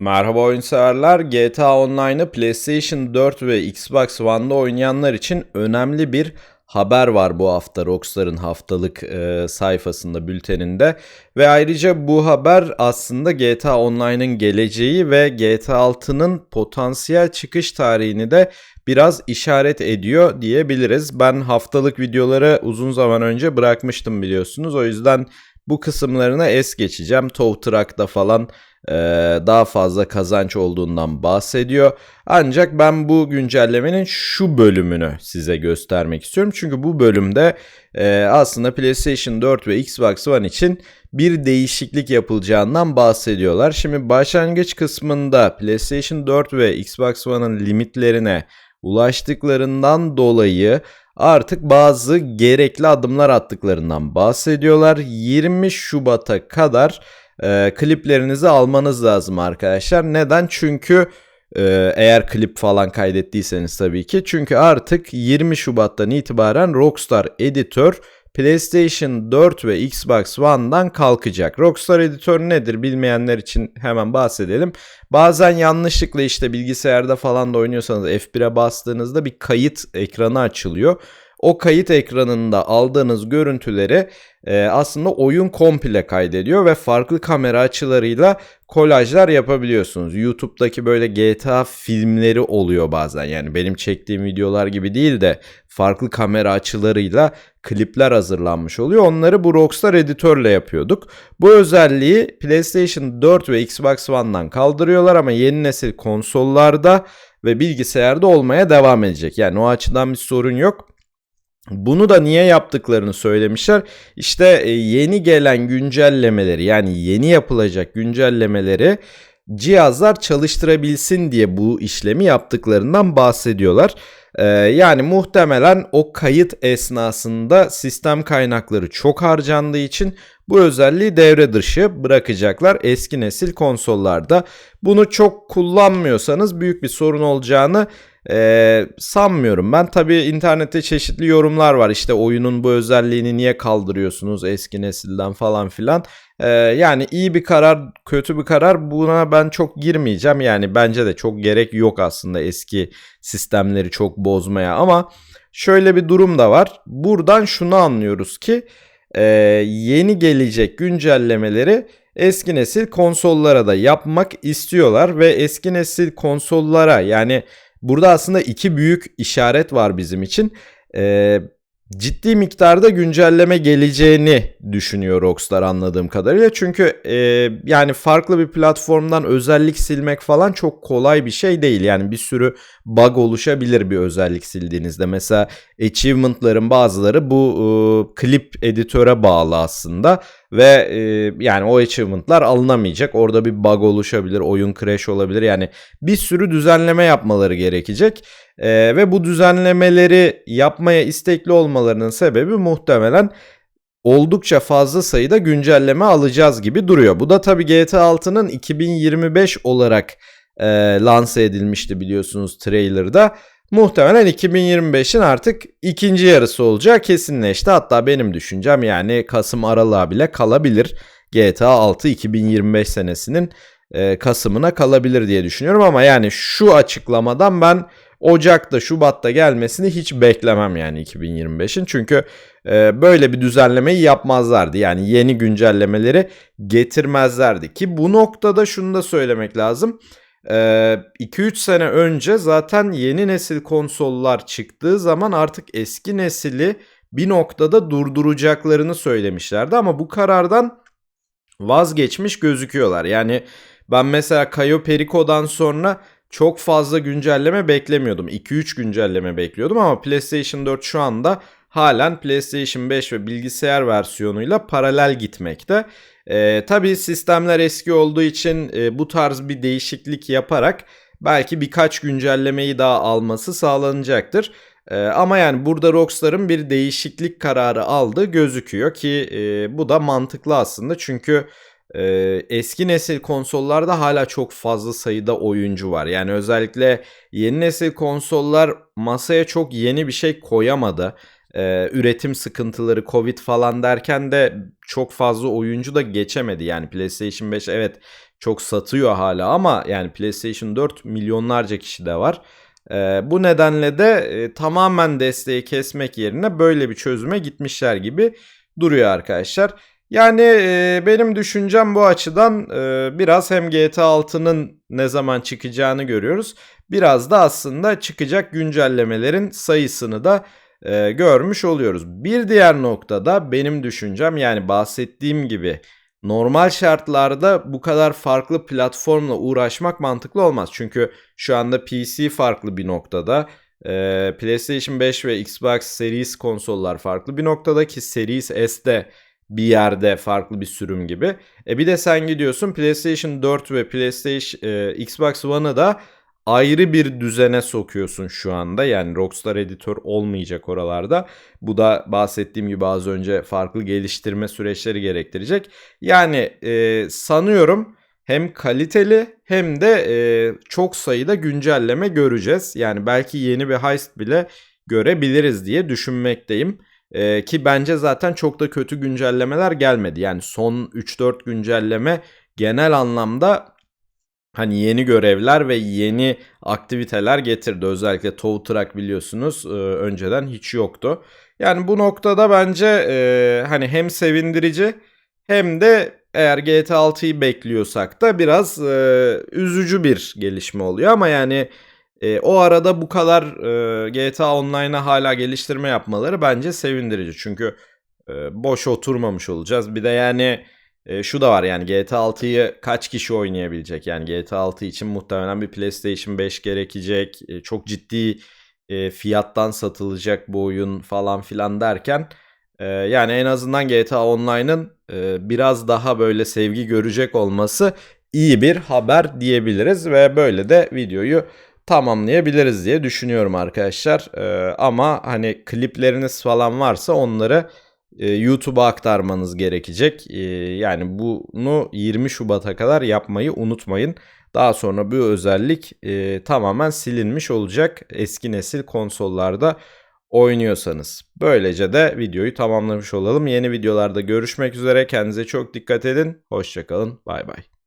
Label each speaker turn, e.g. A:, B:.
A: Merhaba oyun severler. GTA Online'ı PlayStation 4 ve Xbox One'da oynayanlar için önemli bir haber var bu hafta Rockstar'ın haftalık e, sayfasında, bülteninde. Ve ayrıca bu haber aslında GTA Online'ın geleceği ve GTA 6'nın potansiyel çıkış tarihini de biraz işaret ediyor diyebiliriz. Ben haftalık videoları uzun zaman önce bırakmıştım biliyorsunuz. O yüzden bu kısımlarına es geçeceğim. Tow Truck'ta falan daha fazla kazanç olduğundan bahsediyor. Ancak ben bu güncellemenin şu bölümünü size göstermek istiyorum. Çünkü bu bölümde e, aslında PlayStation 4 ve Xbox One için bir değişiklik yapılacağından bahsediyorlar. Şimdi başlangıç kısmında PlayStation 4 ve Xbox One'ın limitlerine ulaştıklarından dolayı artık bazı gerekli adımlar attıklarından bahsediyorlar. 20 Şubat'a kadar e, kliplerinizi almanız lazım arkadaşlar. Neden? Çünkü e, eğer klip falan kaydettiyseniz tabii ki. Çünkü artık 20 Şubat'tan itibaren Rockstar Editör PlayStation 4 ve Xbox One'dan kalkacak. Rockstar Editör nedir bilmeyenler için hemen bahsedelim. Bazen yanlışlıkla işte bilgisayarda falan da oynuyorsanız F1'e bastığınızda bir kayıt ekranı açılıyor. O kayıt ekranında aldığınız görüntüleri e, aslında oyun komple kaydediyor ve farklı kamera açılarıyla kolajlar yapabiliyorsunuz. YouTube'daki böyle GTA filmleri oluyor bazen. Yani benim çektiğim videolar gibi değil de farklı kamera açılarıyla klipler hazırlanmış oluyor. Onları bu Rockstar editörle yapıyorduk. Bu özelliği PlayStation 4 ve Xbox One'dan kaldırıyorlar ama yeni nesil konsollarda ve bilgisayarda olmaya devam edecek. Yani o açıdan bir sorun yok. Bunu da niye yaptıklarını söylemişler. İşte e, yeni gelen güncellemeleri yani yeni yapılacak güncellemeleri cihazlar çalıştırabilsin diye bu işlemi yaptıklarından bahsediyorlar. Ee, yani muhtemelen o kayıt esnasında sistem kaynakları çok harcandığı için bu özelliği devre dışı bırakacaklar eski nesil konsollarda. Bunu çok kullanmıyorsanız büyük bir sorun olacağını ee, sanmıyorum ben. Tabi internette çeşitli yorumlar var. İşte oyunun bu özelliğini niye kaldırıyorsunuz eski nesilden falan filan. Ee, yani iyi bir karar, kötü bir karar buna ben çok girmeyeceğim. Yani bence de çok gerek yok aslında eski sistemleri çok bozmaya ama şöyle bir durum da var. Buradan şunu anlıyoruz ki e, yeni gelecek güncellemeleri eski nesil konsollara da yapmak istiyorlar ve eski nesil konsollara yani Burada aslında iki büyük işaret var bizim için. Ee, ciddi miktarda güncelleme geleceğini düşünüyor Rockstar anladığım kadarıyla. Çünkü e, yani farklı bir platformdan özellik silmek falan çok kolay bir şey değil. Yani bir sürü bug oluşabilir bir özellik sildiğinizde. Mesela achievement'ların bazıları bu e, klip editöre bağlı aslında ve e, yani o achievement'lar alınamayacak. Orada bir bug oluşabilir, oyun crash olabilir. Yani bir sürü düzenleme yapmaları gerekecek. E, ve bu düzenlemeleri yapmaya istekli olmalarının sebebi muhtemelen oldukça fazla sayıda güncelleme alacağız gibi duruyor. Bu da tabii GTA 6'nın 2025 olarak e, lanse edilmişti biliyorsunuz trailer'da. Muhtemelen 2025'in artık ikinci yarısı olacağı kesinleşti. Hatta benim düşüncem yani Kasım aralığa bile kalabilir. GTA 6 2025 senesinin e, Kasım'ına kalabilir diye düşünüyorum ama yani şu açıklamadan ben Ocak'ta Şubat'ta gelmesini hiç beklemem yani 2025'in. Çünkü e, böyle bir düzenlemeyi yapmazlardı. Yani yeni güncellemeleri getirmezlerdi. Ki bu noktada şunu da söylemek lazım. 2-3 ee, sene önce zaten yeni nesil konsollar çıktığı zaman artık eski nesili bir noktada durduracaklarını söylemişlerdi ama bu karardan vazgeçmiş gözüküyorlar. Yani ben mesela Cayo Perico'dan sonra çok fazla güncelleme beklemiyordum. 2-3 güncelleme bekliyordum ama PlayStation 4 şu anda halen PlayStation 5 ve bilgisayar versiyonuyla paralel gitmekte. E, tabii sistemler eski olduğu için e, bu tarz bir değişiklik yaparak belki birkaç güncellemeyi daha alması sağlanacaktır. E, ama yani burada Rockstar'ın bir değişiklik kararı aldığı gözüküyor ki e, bu da mantıklı aslında çünkü e, eski nesil konsollarda hala çok fazla sayıda oyuncu var. Yani özellikle yeni nesil konsollar masaya çok yeni bir şey koyamadı e, üretim sıkıntıları, Covid falan derken de çok fazla oyuncu da geçemedi. Yani PlayStation 5 evet çok satıyor hala ama yani PlayStation 4 milyonlarca kişi de var. Ee, bu nedenle de e, tamamen desteği kesmek yerine böyle bir çözüme gitmişler gibi duruyor arkadaşlar. Yani e, benim düşüncem bu açıdan e, biraz hem GTA 6'nın ne zaman çıkacağını görüyoruz. Biraz da aslında çıkacak güncellemelerin sayısını da e, görmüş oluyoruz. Bir diğer noktada benim düşüncem yani bahsettiğim gibi normal şartlarda bu kadar farklı platformla uğraşmak mantıklı olmaz. Çünkü şu anda PC farklı bir noktada. Ee, PlayStation 5 ve Xbox Series konsollar farklı bir noktada ki Series S de bir yerde farklı bir sürüm gibi. E bir de sen gidiyorsun PlayStation 4 ve PlayStation e, Xbox One'ı da ayrı bir düzene sokuyorsun şu anda. Yani Rockstar editör olmayacak oralarda. Bu da bahsettiğim gibi az önce farklı geliştirme süreçleri gerektirecek. Yani e, sanıyorum hem kaliteli hem de e, çok sayıda güncelleme göreceğiz. Yani belki yeni bir heist bile görebiliriz diye düşünmekteyim. E, ki bence zaten çok da kötü güncellemeler gelmedi. Yani son 3-4 güncelleme genel anlamda hani yeni görevler ve yeni aktiviteler getirdi. Özellikle tow truck biliyorsunuz e, önceden hiç yoktu. Yani bu noktada bence e, hani hem sevindirici hem de eğer GTA 6'yı bekliyorsak da biraz e, üzücü bir gelişme oluyor ama yani e, o arada bu kadar e, GTA Online'a hala geliştirme yapmaları bence sevindirici. Çünkü e, boş oturmamış olacağız. Bir de yani e, şu da var yani GTA 6'yı kaç kişi oynayabilecek? Yani GTA 6 için muhtemelen bir PlayStation 5 gerekecek. E, çok ciddi e, fiyattan satılacak bu oyun falan filan derken e, yani en azından GTA Online'ın e, biraz daha böyle sevgi görecek olması iyi bir haber diyebiliriz ve böyle de videoyu tamamlayabiliriz diye düşünüyorum arkadaşlar. Ee, ama hani klipleriniz falan varsa onları e, YouTube'a aktarmanız gerekecek. E, yani bunu 20 Şubat'a kadar yapmayı unutmayın. Daha sonra bu özellik e, tamamen silinmiş olacak eski nesil konsollarda oynuyorsanız. Böylece de videoyu tamamlamış olalım. Yeni videolarda görüşmek üzere. Kendinize çok dikkat edin. Hoşçakalın. Bay bay.